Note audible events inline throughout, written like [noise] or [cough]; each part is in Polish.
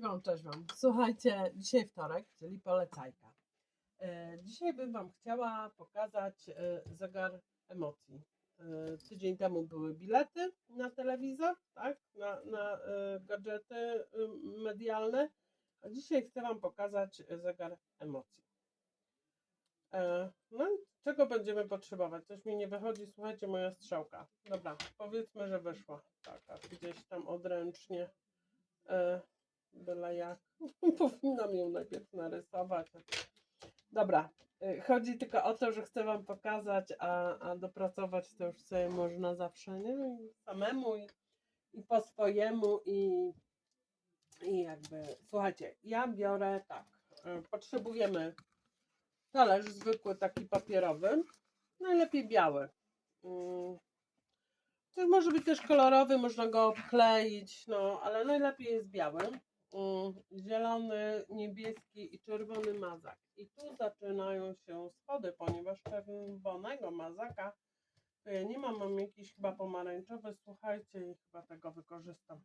Cześć Wam, cześć Wam. Słuchajcie, dzisiaj wtorek, czyli polecajka. E, Dzisiaj bym Wam chciała pokazać e, zegar emocji. E, Tydzień temu były bilety na telewizor, tak? Na, na gadżety e, medialne, a dzisiaj chcę Wam pokazać zegar emocji. No i czego będziemy potrzebować? Coś mi nie wychodzi, słuchajcie, moja strzałka. Dobra, powiedzmy, że wyszła. Taka gdzieś tam odręcznie. Byle jak. [laughs] Powinnam ją najpierw narysować. Dobra, y, chodzi tylko o to, że chcę Wam pokazać, a, a dopracować to już sobie można zawsze, nie? Samemu i, i po swojemu i, i jakby, słuchajcie, ja biorę tak, y, potrzebujemy talerz zwykły, taki papierowy, najlepiej biały. Mm. To może być też kolorowy, można go obkleić, no, ale najlepiej jest biały. Zielony, niebieski i czerwony mazak. I tu zaczynają się schody, ponieważ czerwonego mazaka to ja nie mam, mam jakiś chyba pomarańczowy, słuchajcie, i chyba tego wykorzystam.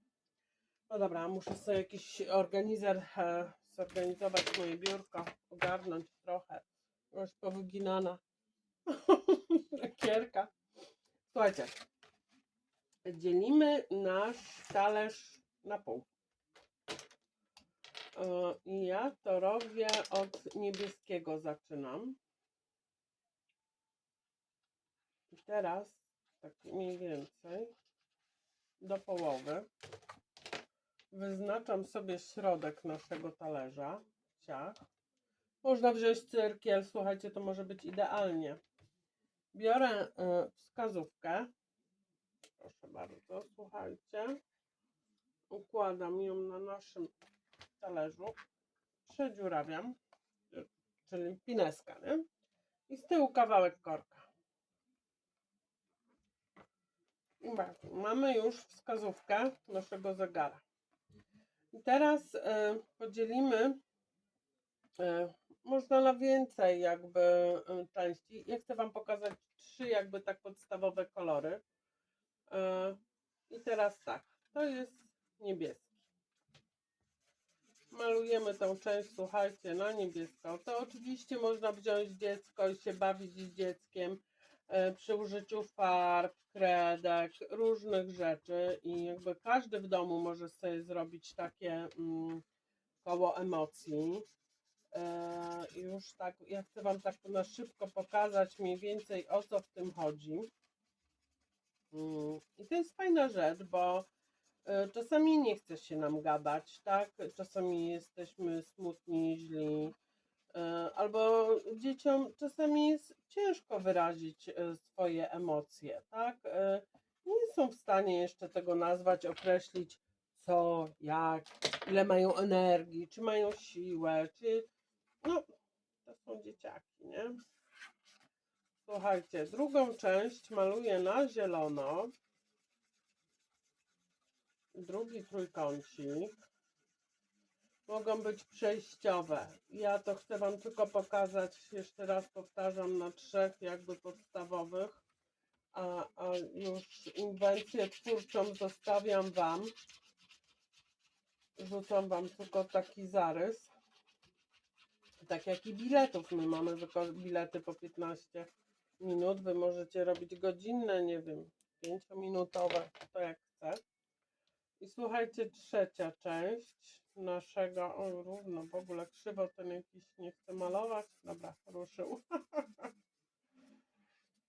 No dobra, muszę sobie jakiś organizer e, zorganizować moje biurko, ogarnąć trochę. Już powyginana [laughs] lakierka. Słuchajcie, dzielimy nasz talerz na pół. E, ja to robię od niebieskiego zaczynam. I teraz tak mniej więcej do połowy wyznaczam sobie środek naszego talerza. Ciach. Można wziąć cyrkiel, słuchajcie, to może być idealnie. Biorę e, wskazówkę. Proszę bardzo, słuchajcie. Układam ją na naszym talerzu. Przedziurawiam, czyli pineskę, nie? I z tyłu kawałek korka. I. Mamy już wskazówkę naszego zegara. I teraz y, podzielimy y, można na więcej jakby y, części. Ja chcę Wam pokazać trzy jakby tak podstawowe kolory. I teraz tak, to jest niebieski. Malujemy tą część, słuchajcie, na niebiesko. To oczywiście można wziąć dziecko i się bawić z dzieckiem e, przy użyciu farb, kredek, różnych rzeczy i jakby każdy w domu może sobie zrobić takie mm, koło emocji. E, już tak, ja chcę Wam tak na szybko pokazać mniej więcej o co w tym chodzi. Mm, I to jest fajna rzecz, bo czasami nie chce się nam gadać, tak? Czasami jesteśmy smutni, źli. e, Albo dzieciom czasami jest ciężko wyrazić e, swoje emocje, tak? E, Nie są w stanie jeszcze tego nazwać, określić co, jak, ile mają energii, czy mają siłę, czy no, to są dzieciaki, nie? Słuchajcie, drugą część maluję na zielono. Drugi trójkącik. Mogą być przejściowe. Ja to chcę Wam tylko pokazać, jeszcze raz powtarzam, na trzech jakby podstawowych. A, a już inwencję twórczą zostawiam Wam. Rzucam Wam tylko taki zarys. Tak jak i biletów. My mamy tylko bilety po 15 minut. Wy możecie robić godzinne, nie wiem, 5-minutowe, to jak chce. I słuchajcie, trzecia część naszego, o równo w ogóle krzywo ten jakiś nie chce malować. Dobra, ruszył. [laughs]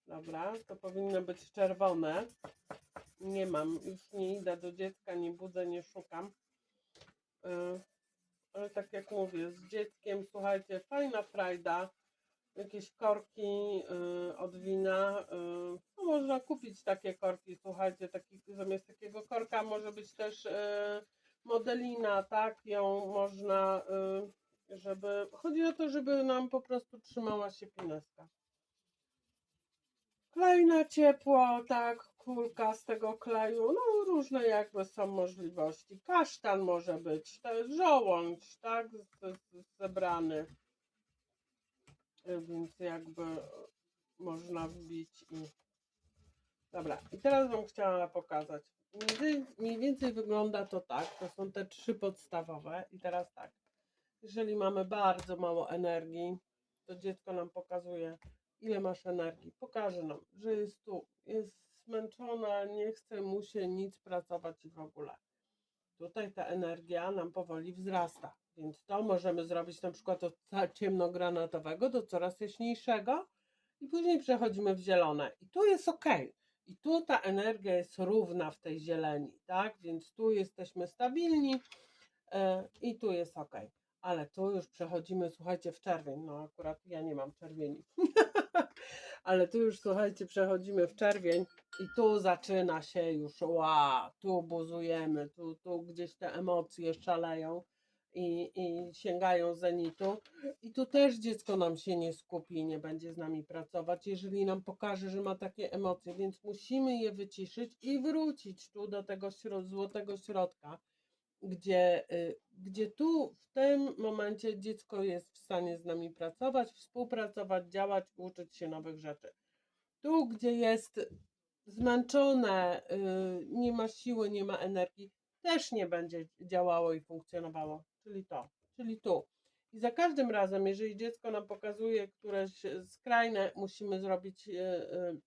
Dobra, to powinno być czerwone. Nie mam, już nie idę do dziecka, nie budzę, nie szukam. Yy, ale tak jak mówię, z dzieckiem, słuchajcie, fajna frajda. Jakieś korki yy, od wina. Yy, no można kupić takie korki, słuchajcie, taki, zamiast takiego korka może być też yy, modelina, tak? Ją można, żeby. Chodzi o to, żeby nam po prostu trzymała się pineska. Klej na ciepło, tak, kulka z tego kleju, no różne jakby są możliwości. Kasztan może być, to jest żołądź, tak, z, z, zebrany. Y, Więc jakby można wbić i... Dobra, i teraz bym chciała pokazać. mniej więcej wygląda to tak. To są te trzy podstawowe. I teraz tak. Jeżeli mamy bardzo mało energii, to dziecko nam pokazuje, ile masz energii. Pokaże nam, że jest tu, jest zmęczona, nie chce mu się nic pracować i w ogóle. Tutaj ta energia nam powoli wzrasta. Więc to możemy zrobić na przykład od ciemnogranatowego do coraz jaśniejszego i później przechodzimy w zielone. I tu jest ok. I tu ta energia jest równa w tej zieleni, tak? Więc tu jesteśmy stabilni e, i tu jest ok. Ale tu już przechodzimy, słuchajcie, w czerwień. No akurat ja nie mam czerwieni. [laughs] Ale tu już, słuchajcie, przechodzimy w czerwień i tu zaczyna się już, ła, tu buzujemy, tu, tu gdzieś te emocje szaleją i, i sięgają zenitu. I tu też dziecko nam się nie skupi, nie będzie z nami pracować, jeżeli nam pokaże, że ma takie emocje, więc musimy je wyciszyć i wrócić tu do tego złotego środka, gdzie, y, gdzie tu w tym momencie dziecko jest w stanie z nami pracować, współpracować, działać, uczyć się nowych rzeczy. Tu, gdzie jest zmęczone, y, nie ma siły, nie ma energii, też nie będzie działało i funkcjonowało. Czyli to, czyli tu. I za każdym razem, jeżeli dziecko nam pokazuje któreś skrajne, musimy zrobić, y,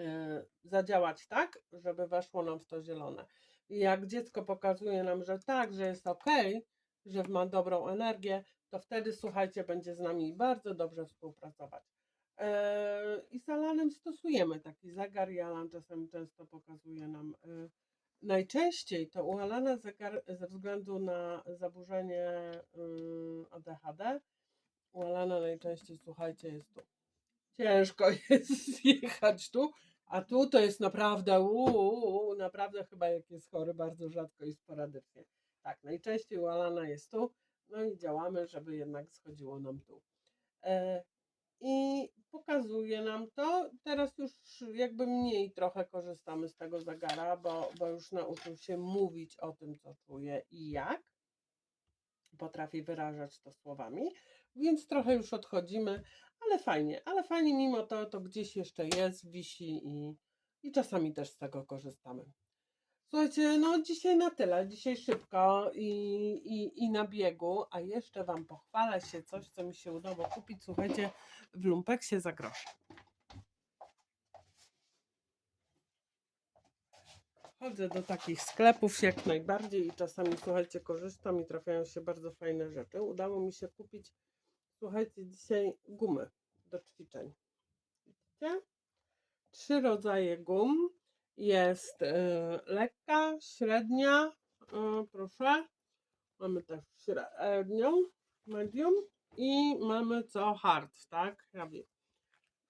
y, zadziałać tak, żeby weszło nam w to zielone. I jak dziecko pokazuje nam, że tak, że jest ok, że ma dobrą energię, to wtedy słuchajcie, będzie z nami bardzo dobrze współpracować. I z Alanem stosujemy taki zegar i Alan czasem często pokazuje nam. e, Najczęściej to u Alana zegar ze względu na zaburzenie ym, ADHD, u Alana najczęściej, słuchajcie, jest tu. Ciężko [laughs] jest zjechać tu, a tu to jest naprawdę, uuu, naprawdę chyba jak jest chory, bardzo rzadko i sporadycznie. Tak, najczęściej u Alana jest tu, no i działamy, żeby jednak schodziło nam tu. I pokazuje nam to. Teraz już jakby mniej trochę korzystamy z tego zegara, bo, bo już nauczył się mówić o tym, co czuje i jak. Potrafi wyrażać to słowami, więc trochę już odchodzimy, ale fajnie, ale fajnie mimo to, to gdzieś jeszcze jest, wisi i, i czasami też z tego korzystamy. Słuchajcie, no dzisiaj na tyle, dzisiaj szybko i, i, i na biegu, a jeszcze Wam pochwalę się coś, co mi się udało kupić, słuchajcie, w lumpeksie za grosze. Chodzę do takich sklepów jak najbardziej i czasami, słuchajcie, korzystam i trafiają się bardzo fajne rzeczy. Udało mi się kupić, słuchajcie, dzisiaj gumy do ćwiczeń. Widzicie? Trzy rodzaje gum. Jest e, lekka, średnia, proszę. Mamy też średnią, medium i mamy co hard, tak? Ja wiem.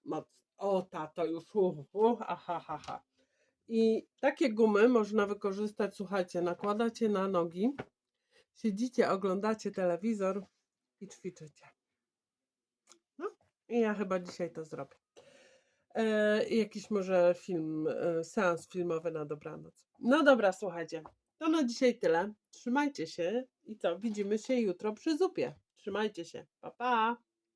Moc. O, tato już, uh, uh, aha, ha, ha. I takie gumy można wykorzystać, słuchajcie, nakładacie na nogi, siedzicie, oglądacie telewizor i ćwiczycie. No, i ja chyba dzisiaj to zrobię. E, jakiś może film, e, seans filmowy na dobranoc. No dobra, słuchajcie, to na dzisiaj tyle. Trzymajcie się i co, widzimy się jutro przy zupie. Trzymajcie się, pa pa!